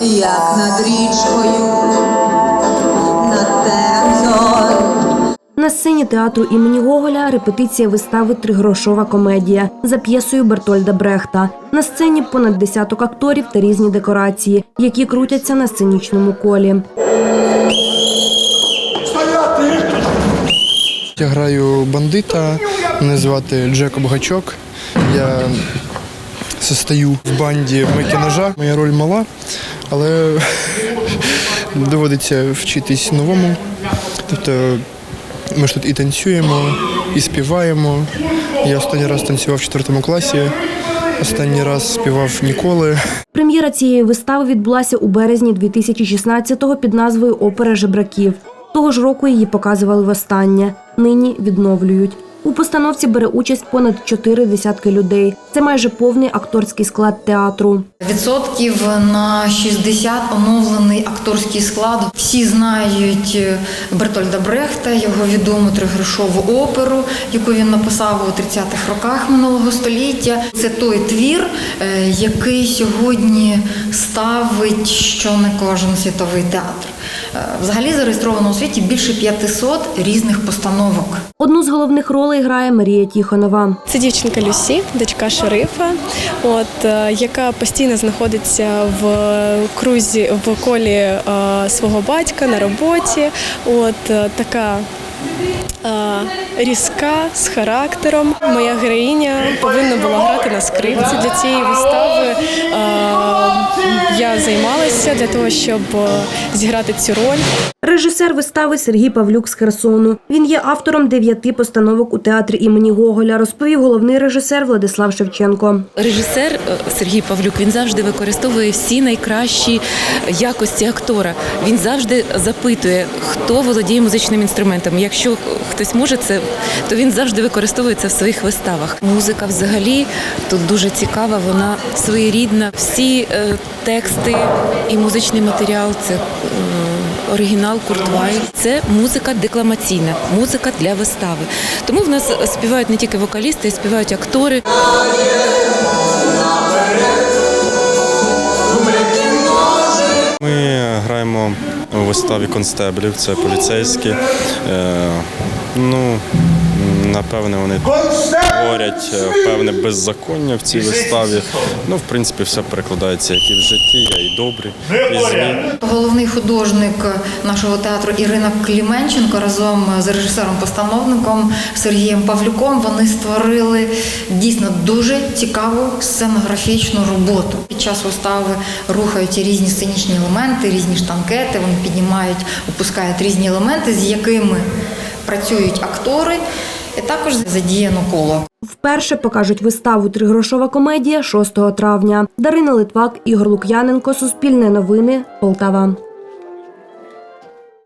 як над річкою, над Темзою. На сцені театру імені Гоголя репетиція вистави Тригрошова комедія за п'єсою Бертольда Брехта. На сцені понад десяток акторів та різні декорації, які крутяться на сценічному колі. Я граю бандита, мене звати Джекоб Гачок. Я состою в банді Мики Ножа. Моя роль мала, але доводиться вчитись новому. Тобто ми ж тут і танцюємо, і співаємо. Я останній раз танцював в 4 класі, останній раз співав ніколи. Прем'єра цієї вистави відбулася у березні 2016-го під назвою Опера жебраків. Того ж року її показували востаннє. Нині відновлюють. У постановці бере участь понад чотири десятки людей. Це майже повний акторський склад театру. Відсотків на 60 оновлений акторський склад. Всі знають е, Бертольда Брехта, його відому тригрошову оперу, яку він написав у 30-х роках минулого століття. Це той твір, е, який сьогодні ставить що не кожен світовий театр. Е, Взагалі зареєстровано у світі більше 500 різних постановок. Одну з головних ролей грає Марія Тіхонова. Це дівчинка Люсі, дочка шерифа, от е, яка постійно знаходиться в крузі в колі е, свого батька на роботі. От така. Е, Різка з характером. Моя героїня повинна була грати на скрипці для цієї вистави. е, Я займалася для того, щоб е, зіграти цю роль. Режисер вистави Сергій Павлюк з Херсону. Він є автором дев'яти постановок у театрі імені Гоголя, розповів головний режисер Владислав Шевченко. Режисер Сергій Павлюк він завжди використовує всі найкращі якості актора. Він завжди запитує, хто володіє музичним інструментом. Якщо хтось може це, то він завжди використовує це в своїх виставах. Музика взагалі тут дуже цікава, вона своєрідна. Всі е, тексти і музичний матеріал це е, оригінал Куртвай. Це музика декламаційна, музика для вистави. Тому в нас співають не тільки вокалісти, а й співають актори. Виставі констеблів, це поліцейські. Е, ну, напевне, вони творять е, певне беззаконня в цій виставі. Ну, в принципі, все перекладається як і в житті, і добрі, і. Головний художник нашого театру Ірина Кліменченко разом з режисером-постановником Сергієм Павлюком вони створили дійсно дуже цікаву сценографічну роботу. Під час вистави рухаються різні сценічні елементи, різні штанкети. Вони піднімають, опускають різні елементи, з якими працюють актори. Також задіяно коло. Вперше покажуть виставу Тригрошова комедія 6 травня. Дарина Литвак, Ігор Лук'яненко, Суспільне новини, Полтава.